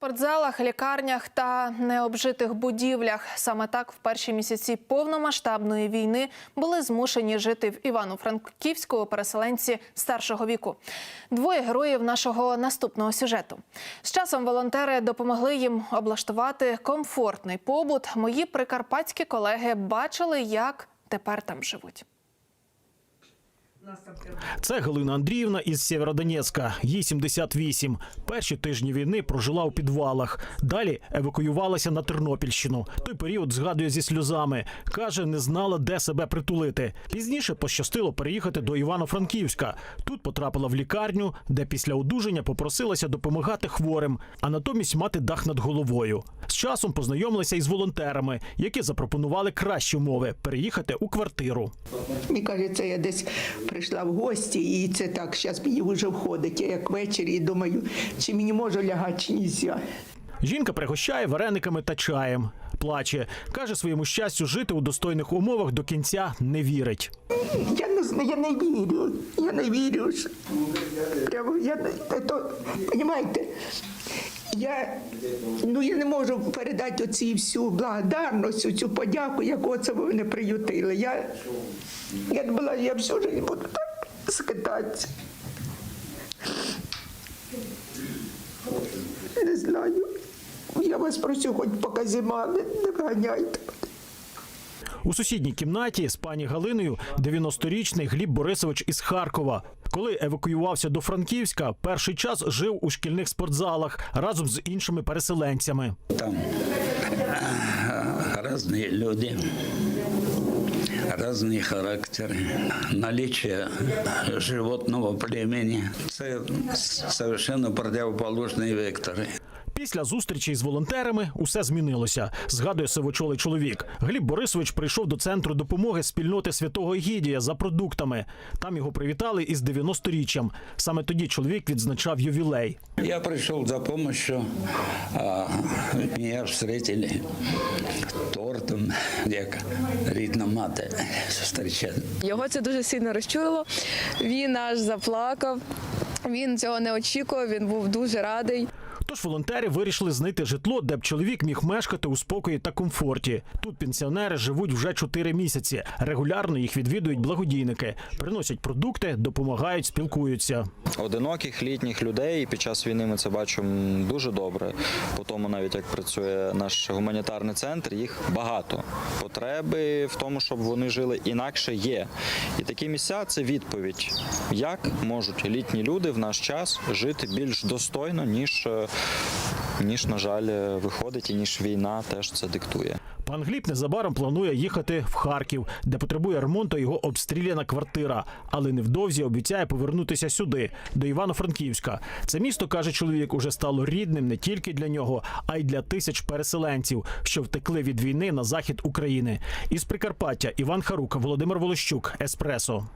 спортзалах, лікарнях та необжитих будівлях. Саме так в перші місяці повномасштабної війни були змушені жити в Івано-Франківську переселенці старшого віку. Двоє героїв нашого наступного сюжету. З часом волонтери допомогли їм облаштувати комфортний побут. Мої прикарпатські колеги бачили, як тепер там живуть. Це Галина Андріївна із Сєвєродонецька. Їй 78. Перші тижні війни прожила у підвалах. Далі евакуювалася на Тернопільщину. Той період згадує зі сльозами. Каже, не знала, де себе притулити. Пізніше пощастило переїхати до Івано-Франківська. Тут потрапила в лікарню, де після одужання попросилася допомагати хворим, а натомість мати дах над головою. З часом познайомилася із волонтерами, які запропонували кращі умови переїхати у квартиру. Мені кажеться, я десь прийшла в гості, і це так, зараз мені вже входить. Я як ввечері і думаю, чи мені можу лягати, чи нельзя. Жінка пригощає варениками та чаєм. Плаче, каже своєму щастю, жити у достойних умовах до кінця не вірить. Я не знаю, я не вірю. Я не вірю. Прямо я то, понімаєте, я, ну, я не можу передати оці всю благодарність, цю подяку, яку це ви мене приютили. Я, я думала, я всю життя буду так скитатися. Не знаю. Я вас прошу, хоч поки зима, не, вганяйте. У сусідній кімнаті з пані Галиною 90-річний Гліб Борисович із Харкова. Коли евакуювався до Франківська, перший час жив у шкільних спортзалах разом з іншими переселенцями. Там э, разные люди, разные характеры, наличие животного племени. Це совершенно противоположні вектори. Після зустрічі з волонтерами усе змінилося. Згадує сивочолий чоловік. Гліб Борисович прийшов до центру допомоги спільноти святого Егідія за продуктами. Там його привітали із 90-річчям. Саме тоді чоловік відзначав ювілей. Я пришел за помощью, а меня встретили тортом, як рідна мати зустрічає. Його це дуже сильно розчулило. Він аж заплакав. Він цього не очікував. Він був дуже радий. Тож волонтери вирішили знайти житло, де б чоловік міг мешкати у спокої та комфорті. Тут пенсіонери живуть вже 4 місяці. Регулярно їх відвідують благодійники, приносять продукти, допомагають, спілкуються. одиноких літніх людей. Під час війни ми це бачимо дуже добре. По тому, навіть як працює наш гуманітарний центр, їх багато. Потреби в тому, щоб вони жили інакше, є. І такі місця це відповідь, як можуть літні люди в наш час жити більш достойно, ніж, е, ніж на жаль, виходить, і ніж війна теж це диктує. Пан Гліб незабаром планує їхати в Харків, де потребує ремонту його обстріляна квартира. Але невдовзі обіцяє повернутися сюди, до Івано-Франківська. Це місто каже чоловік, уже стало рідним не тільки для нього, а й для тисяч переселенців, що втекли від війни на захід України. Із Прикарпаття Іван Харук, Володимир Волощук, Еспресо.